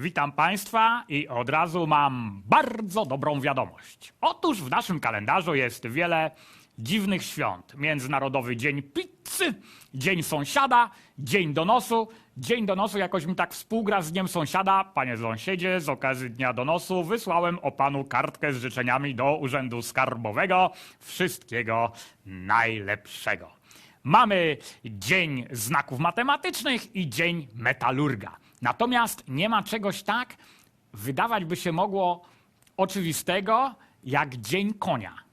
Witam Państwa i od razu mam bardzo dobrą wiadomość. Otóż w naszym kalendarzu jest wiele dziwnych świąt. Międzynarodowy Dzień Pizzy, Dzień Sąsiada, Dzień Donosu. Dzień Donosu jakoś mi tak współgra z Dniem Sąsiada. Panie sąsiedzie, z okazji Dnia Donosu wysłałem o panu kartkę z życzeniami do Urzędu Skarbowego. Wszystkiego najlepszego. Mamy Dzień Znaków Matematycznych i Dzień Metalurga. Natomiast nie ma czegoś tak, wydawać by się mogło oczywistego, jak Dzień Konia.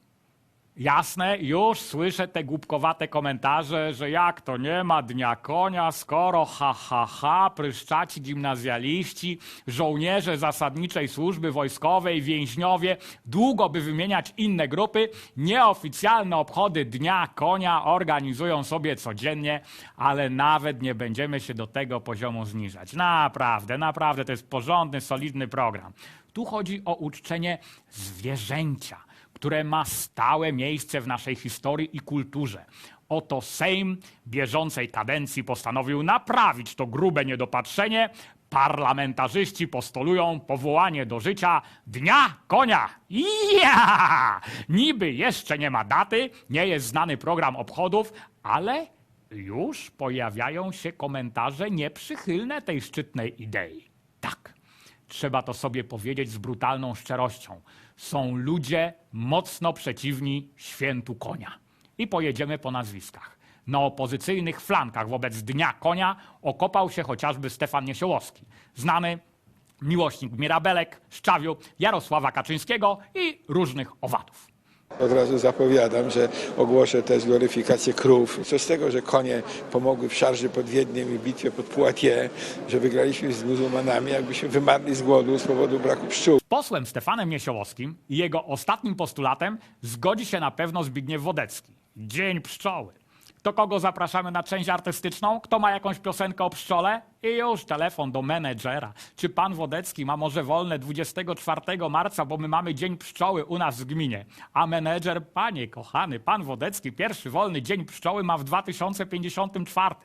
Jasne, już słyszę te głupkowate komentarze, że jak to nie ma dnia konia, skoro ha, ha, ha, pryszczaci gimnazjaliści, żołnierze zasadniczej służby wojskowej, więźniowie, długo by wymieniać inne grupy, nieoficjalne obchody dnia konia organizują sobie codziennie, ale nawet nie będziemy się do tego poziomu zniżać. Naprawdę, naprawdę, to jest porządny, solidny program. Tu chodzi o uczczenie zwierzęcia które ma stałe miejsce w naszej historii i kulturze. Oto Sejm bieżącej kadencji postanowił naprawić to grube niedopatrzenie. Parlamentarzyści postulują powołanie do życia Dnia Konia. Ja! Niby jeszcze nie ma daty, nie jest znany program obchodów, ale już pojawiają się komentarze nieprzychylne tej szczytnej idei. Tak, trzeba to sobie powiedzieć z brutalną szczerością. Są ludzie mocno przeciwni świętu konia. I pojedziemy po nazwiskach. Na opozycyjnych flankach wobec Dnia Konia okopał się chociażby Stefan Niesiołowski, znany miłośnik Mirabelek, Szczawiu, Jarosława Kaczyńskiego i różnych owadów. Od razu zapowiadam, że ogłoszę też gloryfikację krów. Co z tego, że konie pomogły w szarży pod Wiedniem i bitwie pod Poitiers, że wygraliśmy z muzułmanami, jakbyśmy wymarli z głodu z powodu braku pszczół. Posłem Stefanem Niesiołowskim i jego ostatnim postulatem zgodzi się na pewno Zbigniew Wodecki. Dzień pszczoły. To kogo zapraszamy na część artystyczną? Kto ma jakąś piosenkę o pszczole? I już telefon do menedżera. Czy pan Wodecki ma może wolne 24 marca, bo my mamy Dzień Pszczoły u nas w gminie. A menedżer, panie kochany, pan Wodecki pierwszy wolny Dzień Pszczoły ma w 2054.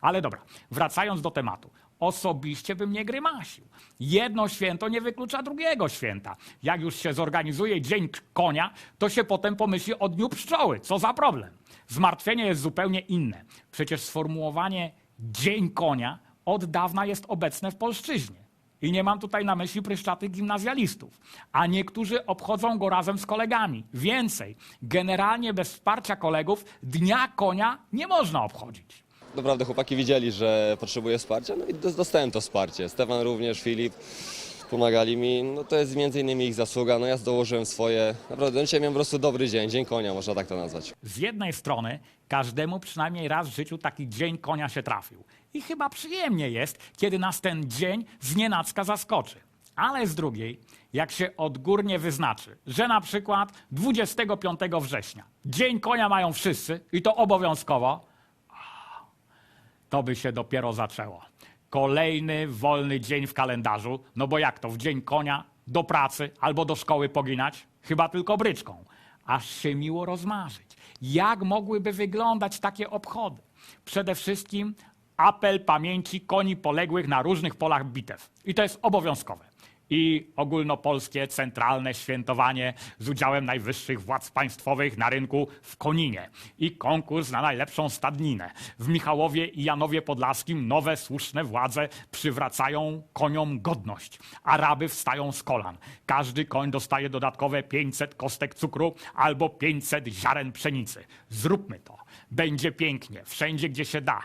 Ale dobra, wracając do tematu. Osobiście bym nie grymasił. Jedno święto nie wyklucza drugiego święta. Jak już się zorganizuje Dzień Konia, to się potem pomyśli o Dniu Pszczoły. Co za problem? Zmartwienie jest zupełnie inne. Przecież sformułowanie Dzień Konia od dawna jest obecne w polszczyźnie. I nie mam tutaj na myśli pryszczatych gimnazjalistów. A niektórzy obchodzą go razem z kolegami. Więcej, generalnie bez wsparcia kolegów Dnia Konia nie można obchodzić. Naprawdę chłopaki widzieli, że potrzebuję wsparcia, no i dos- dostałem to wsparcie. Stefan również, Filip pomagali mi, no to jest między innymi ich zasługa, no ja dołożyłem swoje, naprawdę no dzisiaj miałem po prostu dobry dzień, dzień konia, można tak to nazwać. Z jednej strony każdemu przynajmniej raz w życiu taki dzień konia się trafił. I chyba przyjemnie jest, kiedy nas ten dzień znienacka zaskoczy. Ale z drugiej, jak się odgórnie wyznaczy, że na przykład 25 września dzień konia mają wszyscy i to obowiązkowo, to by się dopiero zaczęło. Kolejny wolny dzień w kalendarzu, no bo jak to w dzień konia do pracy albo do szkoły poginać? Chyba tylko bryczką. Aż się miło rozmarzyć. Jak mogłyby wyglądać takie obchody? Przede wszystkim apel pamięci koni poległych na różnych polach bitew. I to jest obowiązkowe i ogólnopolskie centralne świętowanie z udziałem najwyższych władz państwowych na rynku w Koninie i konkurs na najlepszą stadninę. W Michałowie i Janowie Podlaskim nowe słuszne władze przywracają koniom godność. Araby wstają z kolan. Każdy koń dostaje dodatkowe 500 kostek cukru albo 500 ziaren pszenicy. Zróbmy to. Będzie pięknie, wszędzie gdzie się da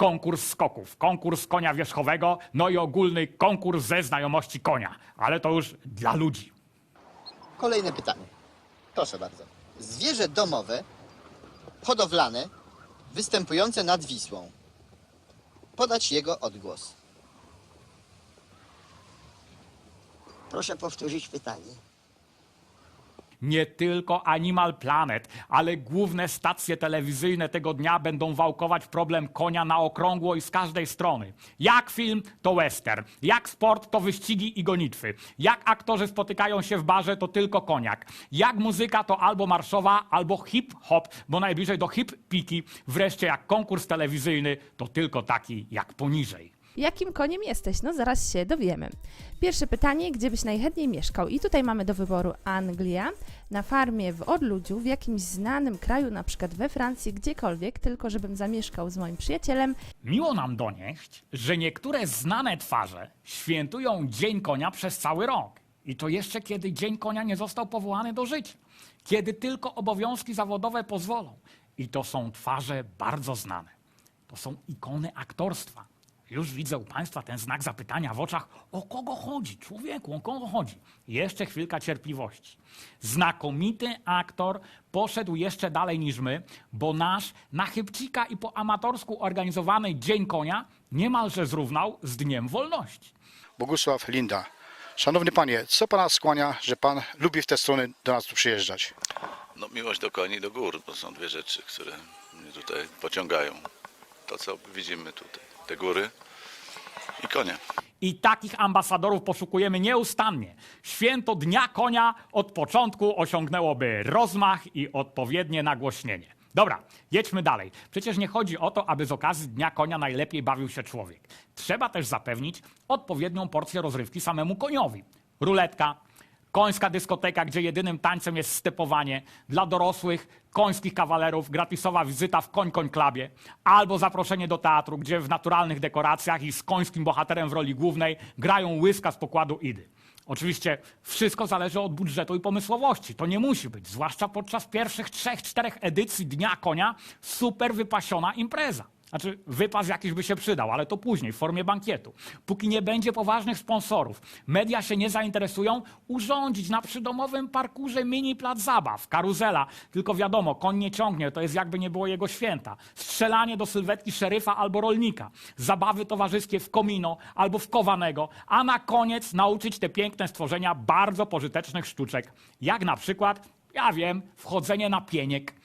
konkurs skoków, konkurs konia wierzchowego, no i ogólny konkurs ze znajomości konia. Ale to już dla ludzi. Kolejne pytanie. Proszę bardzo. Zwierzę domowe, hodowlane, występujące nad Wisłą. Podać jego odgłos. Proszę powtórzyć pytanie. Nie tylko Animal Planet, ale główne stacje telewizyjne tego dnia będą wałkować problem konia na okrągło i z każdej strony. Jak film, to western. Jak sport, to wyścigi i gonitwy. Jak aktorzy spotykają się w barze, to tylko koniak. Jak muzyka, to albo marszowa, albo hip-hop, bo najbliżej do hip-piki. Wreszcie jak konkurs telewizyjny, to tylko taki jak poniżej. Jakim koniem jesteś? No zaraz się dowiemy. Pierwsze pytanie, gdzie byś najchętniej mieszkał? I tutaj mamy do wyboru Anglia, na farmie w odludziu, w jakimś znanym kraju, na przykład we Francji, gdziekolwiek, tylko żebym zamieszkał z moim przyjacielem. Miło nam donieść, że niektóre znane twarze świętują Dzień Konia przez cały rok. I to jeszcze kiedy Dzień Konia nie został powołany do życia. Kiedy tylko obowiązki zawodowe pozwolą. I to są twarze bardzo znane. To są ikony aktorstwa. Już widzę u Państwa ten znak zapytania w oczach. O kogo chodzi? Człowieku, o kogo chodzi? Jeszcze chwilka cierpliwości. Znakomity aktor poszedł jeszcze dalej niż my, bo nasz na chybcika i po amatorsku organizowany Dzień Konia niemalże zrównał z Dniem Wolności. Bogusław Linda. Szanowny panie, co pana skłania, że pan lubi w te strony do nas tu przyjeżdżać? No, miłość do koni i do gór, to są dwie rzeczy, które mnie tutaj pociągają. To, co widzimy tutaj, te góry i konie. I takich ambasadorów poszukujemy nieustannie. Święto Dnia Konia od początku osiągnęłoby rozmach i odpowiednie nagłośnienie. Dobra, jedźmy dalej. Przecież nie chodzi o to, aby z okazji Dnia Konia najlepiej bawił się człowiek. Trzeba też zapewnić odpowiednią porcję rozrywki samemu koniowi. Ruletka, końska dyskoteka, gdzie jedynym tańcem jest stepowanie, dla dorosłych końskich kawalerów gratisowa wizyta w Koń Koń Klubie, albo zaproszenie do teatru, gdzie w naturalnych dekoracjach i z końskim bohaterem w roli głównej grają łyska z pokładu Idy. Oczywiście wszystko zależy od budżetu i pomysłowości. To nie musi być, zwłaszcza podczas pierwszych trzech, czterech edycji Dnia Konia, super wypasiona impreza. Znaczy, wypas jakiś by się przydał, ale to później, w formie bankietu. Póki nie będzie poważnych sponsorów, media się nie zainteresują, urządzić na przydomowym parkurze mini plac zabaw, karuzela. Tylko wiadomo, koń nie ciągnie, to jest jakby nie było jego święta. Strzelanie do sylwetki szeryfa albo rolnika. Zabawy towarzyskie w komino albo w kowanego. A na koniec nauczyć te piękne stworzenia bardzo pożytecznych sztuczek. Jak na przykład, ja wiem, wchodzenie na pieniek.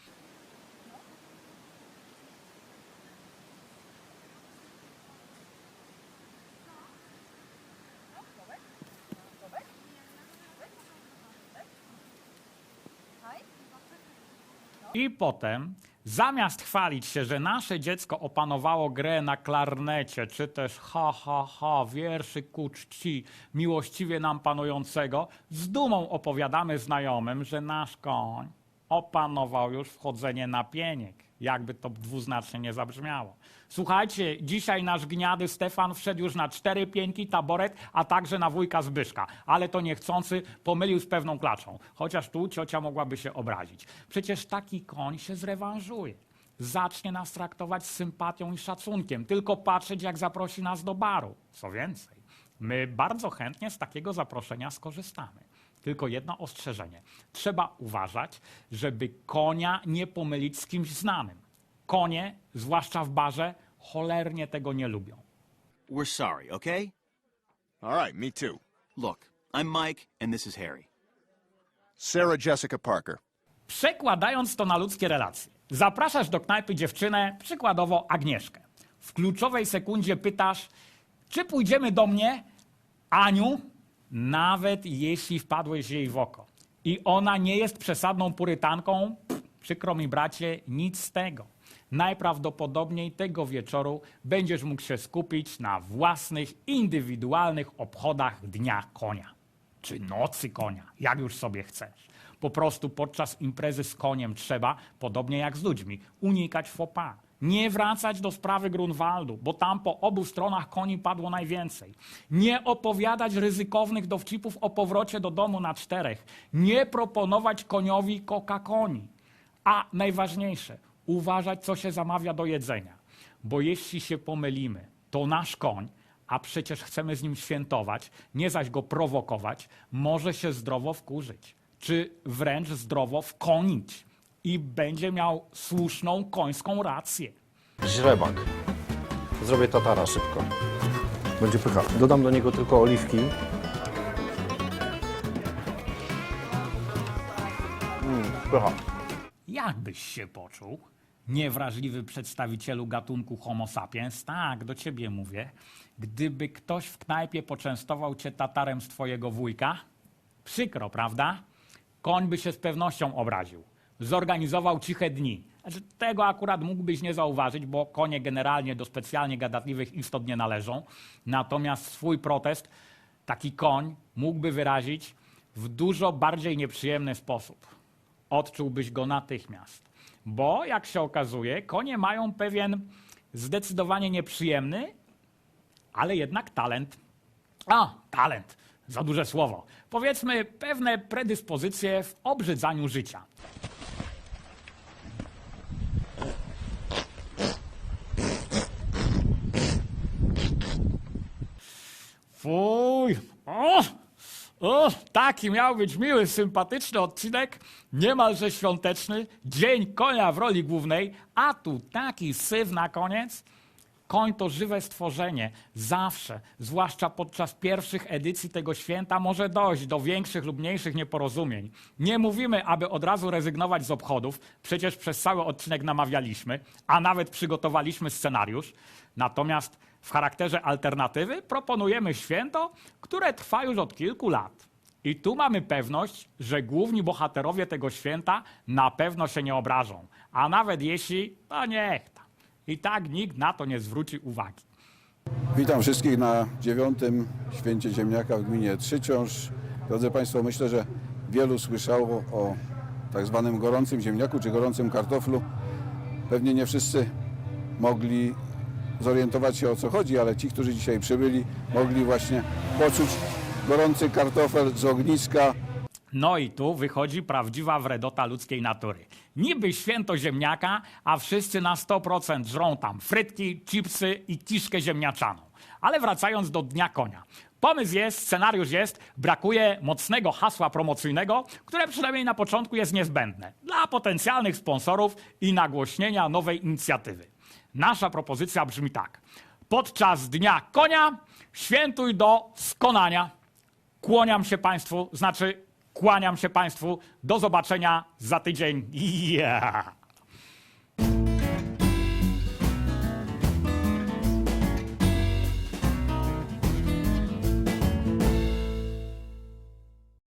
I potem, zamiast chwalić się, że nasze dziecko opanowało grę na klarnecie, czy też ha, ha, ha, wierszy ku czci miłościwie nam panującego, z dumą opowiadamy znajomym, że nasz koń opanował już wchodzenie na pieniek. Jakby to dwuznacznie nie zabrzmiało. Słuchajcie, dzisiaj nasz gniady Stefan wszedł już na cztery pieńki, taboret, a także na wujka Zbyszka. Ale to niechcący pomylił z pewną klaczą. Chociaż tu ciocia mogłaby się obrazić. Przecież taki koń się zrewanżuje. Zacznie nas traktować z sympatią i szacunkiem. Tylko patrzeć, jak zaprosi nas do baru. Co więcej, my bardzo chętnie z takiego zaproszenia skorzystamy. Tylko jedno ostrzeżenie. Trzeba uważać, żeby konia nie pomylić z kimś znanym. Konie, zwłaszcza w barze, cholernie tego nie lubią. We're sorry, okay? All right, me too. Look, I'm Mike, and this is Harry. Sarah Jessica Parker. Przekładając to na ludzkie relacje. Zapraszasz do knajpy dziewczynę, przykładowo Agnieszkę. W kluczowej sekundzie pytasz, czy pójdziemy do mnie, Aniu, nawet jeśli wpadłeś jej w oko. I ona nie jest przesadną purytanką, pff, przykro mi bracie, nic z tego. Najprawdopodobniej tego wieczoru będziesz mógł się skupić na własnych, indywidualnych obchodach Dnia Konia. Czy nocy konia, jak już sobie chcesz. Po prostu podczas imprezy z koniem trzeba, podobnie jak z ludźmi, unikać faux pas. Nie wracać do sprawy Grunwaldu, bo tam po obu stronach koni padło najwięcej. Nie opowiadać ryzykownych dowcipów o powrocie do domu na czterech. Nie proponować koniowi koka koni. A najważniejsze, uważać, co się zamawia do jedzenia. Bo jeśli się pomylimy, to nasz koń, a przecież chcemy z nim świętować, nie zaś go prowokować, może się zdrowo wkurzyć, czy wręcz zdrowo wkonić i będzie miał słuszną końską rację. Źrebak. Zrobię tatara szybko. Będzie pycha. Dodam do niego tylko oliwki. Mm, pycha. Jak byś się poczuł? Niewrażliwy przedstawicielu gatunku Homo sapiens, tak, do ciebie mówię. Gdyby ktoś w knajpie poczęstował cię tatarem z twojego wujka? Przykro, prawda? Koń by się z pewnością obraził. Zorganizował ciche dni, Znaczy, tego akurat mógłbyś nie zauważyć, bo konie generalnie do specjalnie gadatliwych istot nie należą. Natomiast swój protest taki koń mógłby wyrazić w dużo bardziej nieprzyjemny sposób. Odczułbyś go natychmiast. Bo, jak się okazuje, konie mają pewien zdecydowanie nieprzyjemny, ale jednak talent. A, talent, za duże słowo. Powiedzmy, pewne predyspozycje w obrzydzaniu życia. Fuj! O! O, taki miał być miły, sympatyczny odcinek, niemalże świąteczny. Dzień konia w roli głównej, a tu taki syf na koniec. Koń to żywe stworzenie. Zawsze, zwłaszcza podczas pierwszych edycji tego święta, może dojść do większych lub mniejszych nieporozumień. Nie mówimy, aby od razu rezygnować z obchodów, przecież przez cały odcinek namawialiśmy, a nawet przygotowaliśmy scenariusz. Natomiast w charakterze alternatywy proponujemy święto, które trwa już od kilku lat. I tu mamy pewność, że główni bohaterowie tego święta na pewno się nie obrażą. A nawet jeśli, to niech tam. I tak nikt na to nie zwróci uwagi. Witam wszystkich na dziewiątym święcie ziemniaka w gminie Trzyciąż. Drodzy Państwo, myślę, że wielu słyszało o tak zwanym gorącym ziemniaku czy gorącym kartoflu. Pewnie nie wszyscy mogli zorientować się o co chodzi, ale ci, którzy dzisiaj przybyli, mogli właśnie poczuć gorący kartofel z ogniska, No i tu wychodzi prawdziwa wredota ludzkiej natury. Niby święto ziemniaka, a wszyscy na 100% żrą tam frytki, chipsy i kiszkę ziemniaczaną. Ale wracając do Dnia Konia. Pomysł jest, scenariusz jest, brakuje mocnego hasła promocyjnego, które przynajmniej na początku jest niezbędne dla potencjalnych sponsorów i nagłośnienia nowej inicjatywy. Nasza propozycja brzmi tak. Podczas Dnia Konia świętuj do skonania. Kłaniam się Państwu, znaczy kłaniam się Państwu. Do zobaczenia za tydzień. Yeah.